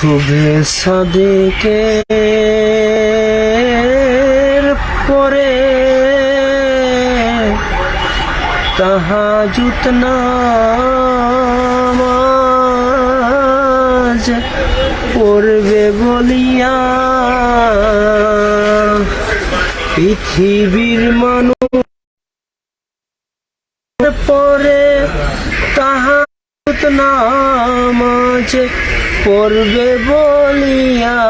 শুভে সাদেকের পরে তাহাজুত নামাজ পড়বে বলিয়া পৃথিবীর মানুষ পরে তাহাজুত নামাজ পড়বে বলিয়া।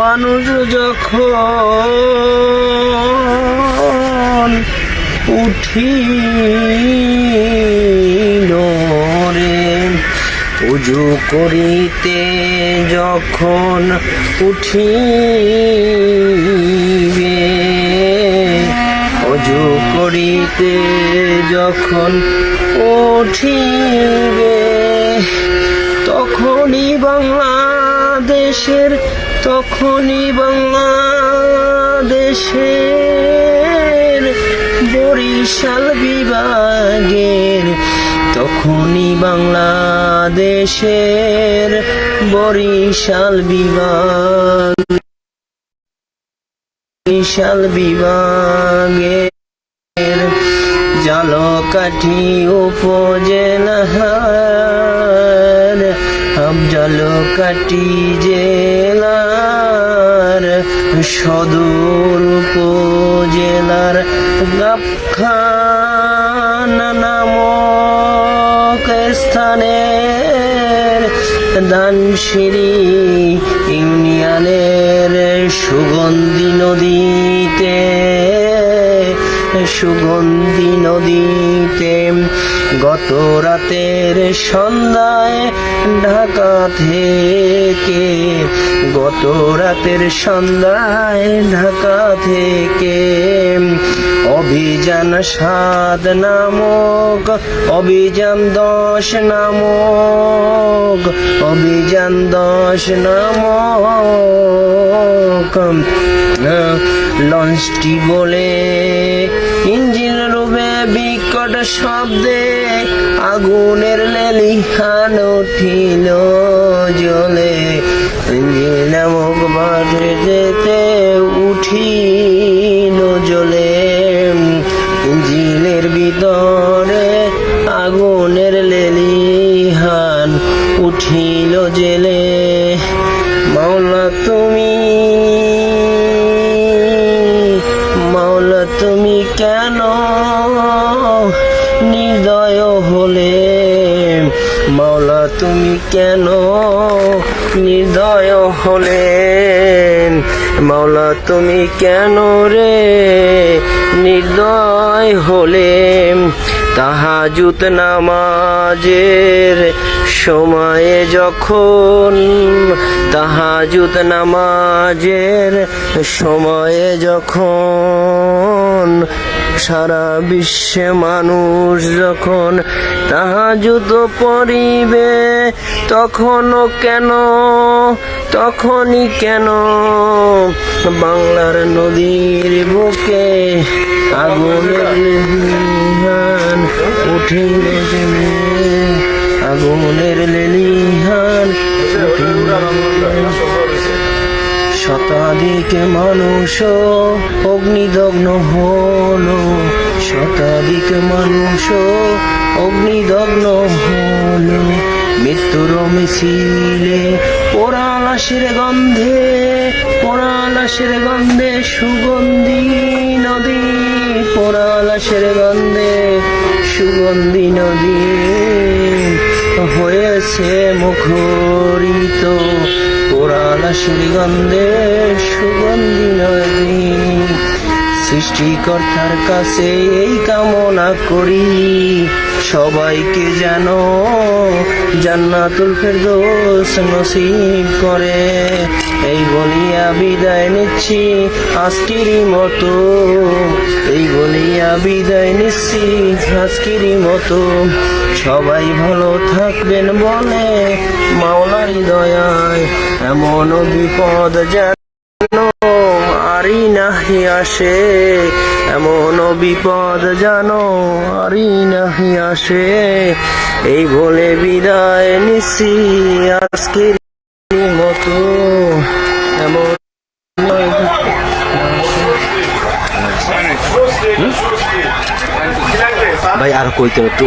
মানুষ যখন উঠিল রে উজু করিতে যখন উঠিবে অজু করিতে যখন উঠিবে তখনই বাংলাদেশের তখনই বাংলাদেশের বরিশাল বিভাগের তখনই বাংলাদেশের বরিশাল বিভাগ বিশাল বিভাগের জলকাঠি উপজেলার জলকাঠি জেলার সদর উপজেলার গাবখান নামক স্থানের দানশিরি সুগন্ধি নদীতে গত রাতের সন্ধ্যায় ঢাকা থেকে, গত রাতের সন্ধ্যায় ঢাকা থেকে অভিযান সাত নামক, অভিযান দশ নামক, অভিযান দশ নামক লঞ্চটি বলে, ইঞ্জিন রূপে বিকট শব্দে আগুনের লেলিহান উঠিল জলে ইঞ্জিন নামক বাটে যেতে উঠিল জলে ইঞ্জিনের ভিতরে আগুনের লেলিহান তুমি কেন নির্দয় হলে? মাওলা, তুমি কেন নির্দয় হলে? মাওলা, তুমি কেন রে নির্দয় হলে? তাহাজুত নামাজের সময়ে যখন তাহাজুত নামাজের সময়ে যখন, সারা বিশ্বে মানুষ যখন তাহাজুত পড়িবে, তখনও কেন, তখনই কেন বাংলার নদীর বুকে আগুনের উঠিল আগুনের শতাধিক মানুষ অগ্নিদগ্ন হলো। শতাধিক মানুষ অগ্নিদগ্ন হলো। মৃত্যুর মিছিলে পোড়া গন্ধে পোড়া গন্ধে সুগন্ধি নদী পোড়া গন্ধে সুগন্ধি নদী হয়েছে মুখরিত পোড়ালা শ্রীগন্ধে সুগন্ধি নদী। সৃষ্টিকর্তার কাছে এই কামনা করি, সবাইকে যেন জান্নাতুল ফেরদৌস নসিব করে। এই বলিয়া বিদায় নিচ্ছি আজকেরই মতো। এই বিদায় নিচ্ছি আজকেরই মতো। সবাই ভালো থাকবেন বলে মাওলারি দয়ায়। এমন বিপদ যেন আরি নাহি আসে। এমন বিপদ জানো আরি নাহি আসে। এই বলে বিদায় নিচ্ছি আজকের মতো। এমন ভাই আর কইতে একটু